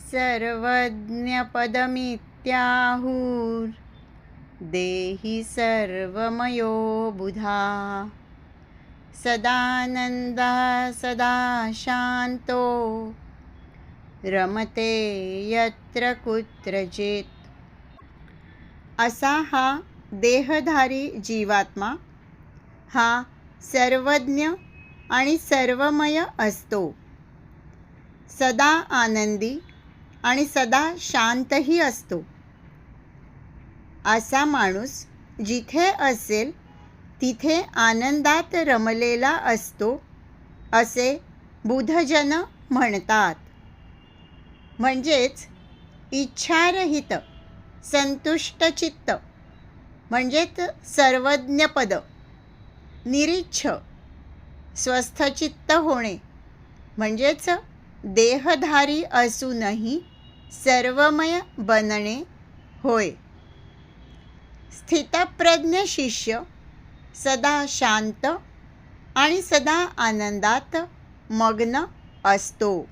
सर्वज्ञपदमित्याहुर्देहि सर्वमयो बुधा। सदानन्दः सदा शान्तो रमते यत्र कुत्रचित। असा हा देहधारी जीवात्मा हा सर्वज्ञ आणि सर्वमय असतो। सदा आनंदी आणि सदा शांतही असतो. असा माणूस जिथे असेल तिथे आनंदात रमलेला असतो असे बुधजन म्हणतात. म्हणजेच इच्छारहित संतुष्टचित्त म्हणजेच सर्वज्ञपद निरीच्छ स्वस्थचित्त होणे म्हणजेच देहधारी असूनही सर्वमय बनणे होय. स्थितप्रज्ञ शिष्य सदा शांत आणि सदा आनंदात मग्न असतो.